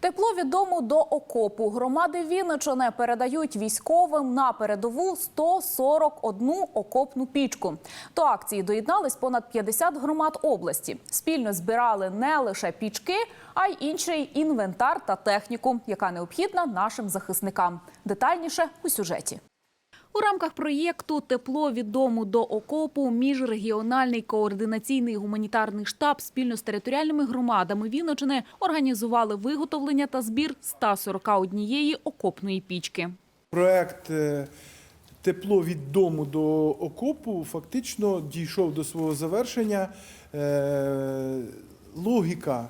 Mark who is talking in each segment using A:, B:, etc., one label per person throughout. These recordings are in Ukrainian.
A: Тепло від дому до окопу. Громади Вінничини передають військовим на передову 141 окопну пічку. До акції доєднались понад 50 громад області. Спільно збирали не лише пічки, а й інший інвентар та техніку, яка необхідна нашим захисникам. Детальніше у сюжеті. У рамках проєкту Тепло від дому до окопу міжрегіональний координаційний гуманітарний штаб спільно з територіальними громадами Вінничини організували виготовлення та збір 141 окопної пічки.
B: Проект е, Тепло від дому до окопу фактично дійшов до свого завершення. Е, Логіка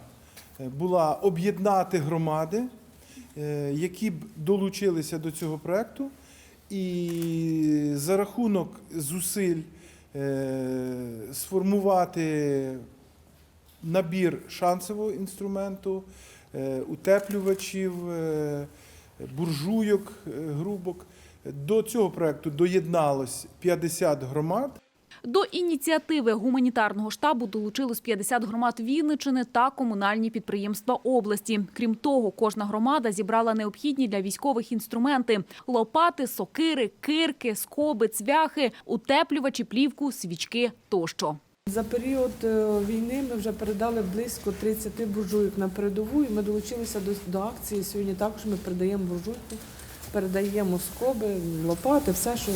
B: е, була об'єднати громади, які б долучилися до цього проекту, і за рахунок зусиль е, сформувати набір шансового інструменту, е, утеплювачів, е, буржуйок, грубок. До цього проекту доєдналось 50 громад.
A: До ініціативи гуманітарного штабу долучилось 50 громад Вінничини та комунальні підприємства області. Крім того, кожна громада зібрала необхідні для військових інструменти: лопати, сокири, кирки, скоби, цвяхи, утеплювачі, плівку, свічки тощо.
C: За період е, війни ми вже передали близько 30 буржуйок на передову, і ми долучилися до, до акції. Сьогодні також ми передаємо буржуйку, передаємо скоби, лопати, все, що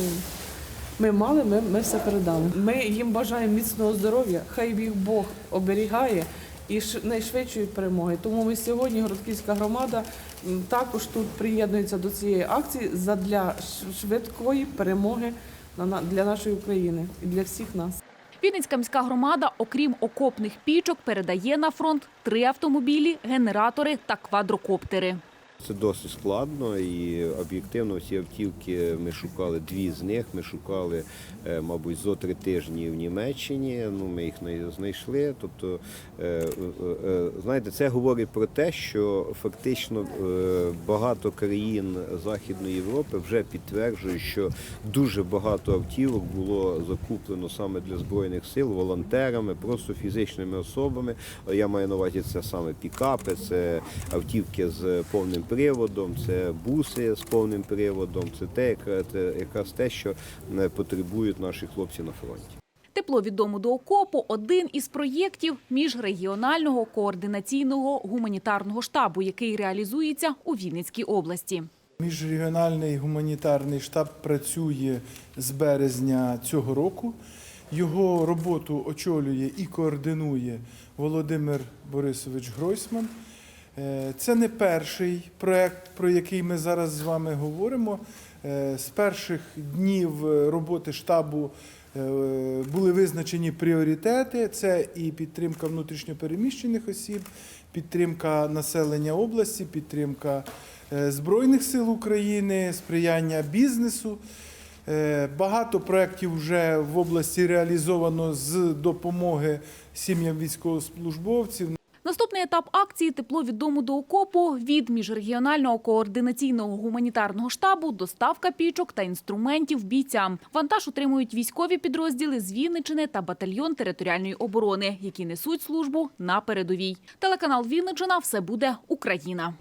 C: ми мали, ми, ми все передали. Ми їм бажаємо міцного здоров'я, хай їх Бог оберігає і найшвидшої перемоги. Тому ми сьогодні, Городківська громада, також тут приєднується до цієї акції задля швидкої перемоги для нашої України і для всіх нас.
A: Вінницька міська громада, окрім окопних пічок, передає на фронт три автомобілі, генератори та квадрокоптери.
D: Це досить складно і об'єктивно всі автівки ми шукали дві з них. Ми шукали, е, мабуть, зо три тижні в Німеччині. Ну ми їх не знайшли. Тобто, е, е, знаєте, це говорить про те, що фактично багато країн Західної Європи вже підтверджують, що дуже багато автівок було закуплено саме для збройних сил волонтерами, просто фізичними особами. Я маю на увазі це саме пікапи, це автівки з повним приводом, це буси з повним приводом. Це те, якраз те, що потребують наші хлопці на фронті.
A: Тепло від дому до окопу один із проєктів міжрегіонального координаційного гуманітарного штабу, який реалізується у Вінницькій області.
B: Міжрегіональний гуманітарний штаб працює з березня цього року. Його роботу очолює і координує Володимир Борисович Гройсман. Е, Це не перший проект, про який ми зараз з вами говоримо. Е, З перших днів роботи штабу е, були визначені пріоритети: це і підтримка внутрішньопереміщених осіб, підтримка населення області, підтримка Збройних сил України, сприяння бізнесу. Багато проєктів вже в області реалізовано з допомоги сім'ям військовослужбовців.
A: Наступний етап акції Тепло від дому до окопу від міжрегіонального координаційного гуманітарного штабу, доставка пічок та інструментів бійцям. Вантаж отримують військові підрозділи з Вінничини та батальйон територіальної оборони, які несуть службу на передовій. Телеканал Вінничина все буде Україна.